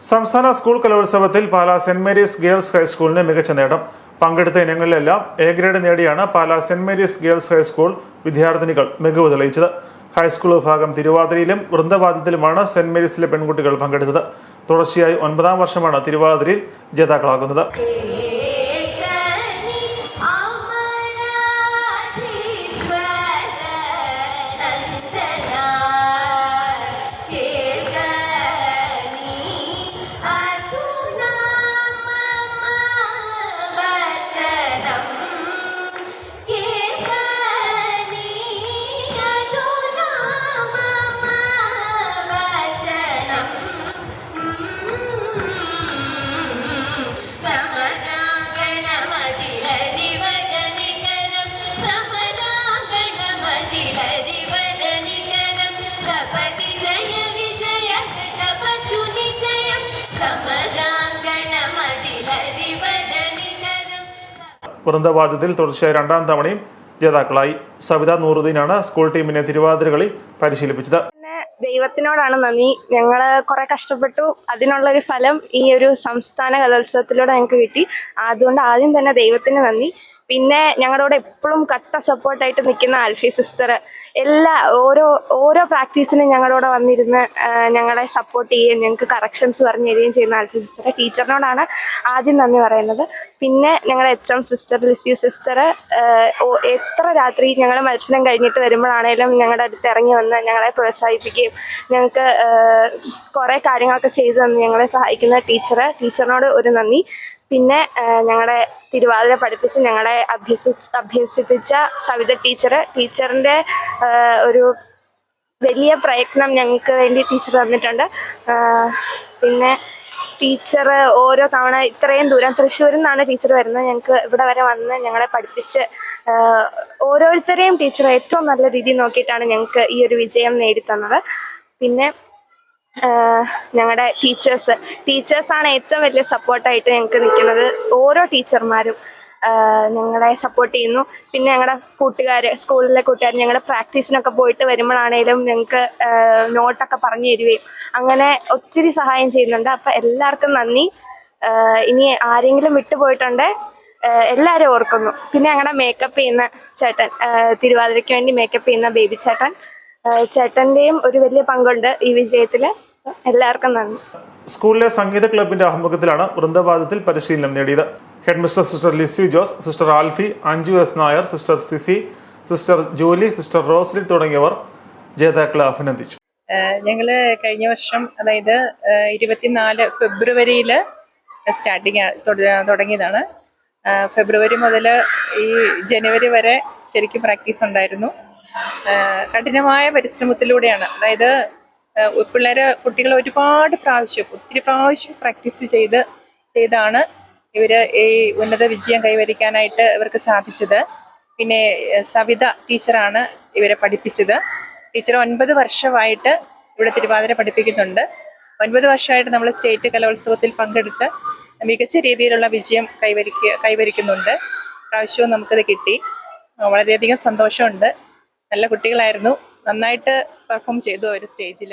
സംസ്ഥാന സ്കൂൾ കലോത്സവത്തിൽ Pala saint Mary's girls ഹൈസ്കൂളിന് മികച്ച നേട്ടം. പങ്കെടുത്ത ഇനങ്ങളിലെല്ലാം എ ഗ്രേഡ് നേടിയാണ് Pala saint Mary's girls high school വിദ്യാർത്ഥിനികൾ മികവ് തെളിയിച്ചത്. ഹൈസ്കൂൾ വിഭാഗം തിരുവാതിരയിലും വൃന്ദവാദ്യത്തിലുമാണ് സെന്റ് മേരീസിലെ പെൺകുട്ടികൾ പങ്കെടുത്തത്. തുടർച്ചയായി ഒൻപതാം വർഷമാണ് തിരുവാതിരയിൽ ജേതാക്കളാകുന്നത്. വൃന്ദവാദ്യത്തിൽ തുടർച്ചയായി രണ്ടാം തവണയും ജേതാക്കളായി. സവിത നൂറുദ്ദീനാണ് സ്കൂൾ ടീമിനെ തിരുവാതിര കളി പരിശീലിപ്പിച്ചത്. ദൈവത്തിനോടാണ് നന്ദി. ഞങ്ങൾ കുറെ കഷ്ടപ്പെട്ടു. അതിനുള്ളൊരു ഫലം ഈ ഒരു സംസ്ഥാന കലോത്സവത്തിലൂടെ ഞങ്ങൾക്ക് കിട്ടി. അതുകൊണ്ട് ആദ്യം തന്നെ ദൈവത്തിന് നന്ദി. പിന്നെ ഞങ്ങളോട് എപ്പോഴും കട്ട സപ്പോർട്ടായിട്ട് നിൽക്കുന്ന ആൽഫി സിസ്റ്റർ എല്ലാ ഓരോ ഓരോ പ്രാക്ടീസിനും ഞങ്ങളോട് വന്നിരുന്ന് ഞങ്ങളെ സപ്പോർട്ട് ചെയ്യുകയും ഞങ്ങൾക്ക് കറക്ഷൻസ് പറഞ്ഞു തരികയും ചെയ്യുന്ന ആൽഫി സിസ്റ്റർ ടീച്ചറിനോടാണ് ആദ്യം നന്ദി പറയുന്നത്. പിന്നെ ഞങ്ങളുടെ H M sister Lisieux sister എത്ര രാത്രി ഞങ്ങൾ മത്സരം കഴിഞ്ഞിട്ട് വരുമ്പോഴാണേലും ഞങ്ങളുടെ അടുത്ത് ഇറങ്ങി വന്ന് ഞങ്ങളെ പ്രോത്സാഹിപ്പിക്കുകയും ഞങ്ങൾക്ക് കുറേ കാര്യങ്ങളൊക്കെ ചെയ്തു തന്ന് ഞങ്ങളെ സഹായിക്കുന്ന ടീച്ചർ ടീച്ചറിനോട് ഒരു നന്ദി. പിന്നെ ഞങ്ങളെ തിരുവാതിര പഠിപ്പിച്ച് ഞങ്ങളെ അഭ്യസി അഭ്യസിപ്പിച്ച സവിത ടീച്ചർ ടീച്ചറിന്റെ ഒരു വലിയ പ്രയത്നം ഞങ്ങൾക്ക് വേണ്ടി ടീച്ചർ തന്നിട്ടുണ്ട്. പിന്നെ ടീച്ചർ ഓരോ തവണ ഇത്രയും ദൂരം തൃശ്ശൂരിൽ നിന്നാണ് ടീച്ചർ വരുന്നത്. ഞങ്ങൾക്ക് ഇവിടെ വരെ വന്ന് ഞങ്ങളെ പഠിപ്പിച്ച് ഓരോരുത്തരെയും ടീച്ചർ ഏറ്റവും നല്ല രീതിയിൽ നോക്കിയിട്ടാണ് ഞങ്ങൾക്ക് ഈ ഒരു വിജയം നേടിത്തന്നത്. പിന്നെ ഞങ്ങളുടെ ടീച്ചേഴ്സ് ടീച്ചേഴ്സാണ് ഏറ്റവും വലിയ സപ്പോർട്ടായിട്ട് ഞങ്ങൾക്ക് നിൽക്കുന്നത് ഓരോ ടീച്ചർമാരും ഞങ്ങളെ സപ്പോർട്ട് ചെയ്യുന്നു. പിന്നെ ഞങ്ങളുടെ കൂട്ടുകാർ സ്കൂളിലെ കൂട്ടുകാർ ഞങ്ങളുടെ പ്രാക്ടീസിനൊക്കെ പോയിട്ട് വരുമ്പോഴാണേലും ഞങ്ങൾക്ക് നോട്ടൊക്കെ പറഞ്ഞു തരുകയും അങ്ങനെ ഒത്തിരി സഹായം ചെയ്യുന്നുണ്ട്. അപ്പം എല്ലാവർക്കും നന്ദി. ഇനി ആരെങ്കിലും വിട്ടുപോയിട്ടുണ്ടേ എല്ലാവരും ഓർക്കുന്നു. പിന്നെ ഞങ്ങളുടെ മേക്കപ്പ് ചെയ്യുന്ന ചേട്ടൻ തിരുവാതിരയ്ക്ക് വേണ്ടി മേക്കപ്പ് ചെയ്യുന്ന ബേബി ചേട്ടൻ. ചേട്ടന്റെയും ഒരു വലിയ പങ്കുണ്ട് ഈ വിജയത്തിൽ എല്ലാവർക്കും നന്ദി. സ്കൂളിലെ സംഗീത ക്ലബിന്റെ ആഭിമുഖ്യത്തിലാണ് വൃന്ദവാദത്തിൽ പരിശീലനം നേടിയത്. Headmistress sister Lissy Jose sister Alphy Anju S Nair sister Sissy sister Julie sister Rosely തുടങ്ങിയവർ ജേതാക്കളെ അഭിനന്ദിച്ചു. ഞങ്ങൾ കഴിഞ്ഞ വർഷം അതായത് ഇരുപത്തിനാല് ഫെബ്രുവരിയിൽ സ്റ്റാർട്ടിങ് തുടങ്ങിയതാണ്. ഫെബ്രുവരി മുതൽ ഈ ജനുവരി വരെ ശരിക്കും പ്രാക്ടീസ് ഉണ്ടായിരുന്നു. കഠിനമായ പരിശ്രമത്തിലൂടെയാണ്. അതായത് പിള്ളേർ കുട്ടികൾ ഒരുപാട് പ്രാവശ്യം ഒത്തിരി പ്രാവശ്യം പ്രാക്ടീസ് ചെയ്ത് ചെയ്താണ് ഇവർ ഈ ഉന്നത വിജയം കൈവരിക്കാനായിട്ട് ഇവർക്ക് സാധിച്ചത്. പിന്നെ സവിത ടീച്ചറാണ് ഇവരെ പഠിപ്പിച്ചത്. ടീച്ചർ ഒൻപത് വർഷമായിട്ട് ഇവിടെ തിരുവാതിര പഠിപ്പിക്കുന്നുണ്ട്. ഒൻപത് വർഷമായിട്ട് നമ്മൾ സ്റ്റേറ്റ് കലോത്സവത്തിൽ പങ്കെടുത്ത് മികച്ച രീതിയിലുള്ള വിജയം കൈവരിക്കുക കൈവരിക്കുന്നുണ്ട്. പ്രാവശ്യവും നമുക്കത് കിട്ടി. വളരെയധികം സന്തോഷമുണ്ട്. നല്ല കുട്ടികളായിരുന്നു. നന്നായിട്ട് പെർഫോം ചെയ്തു അവർ സ്റ്റേജിൽ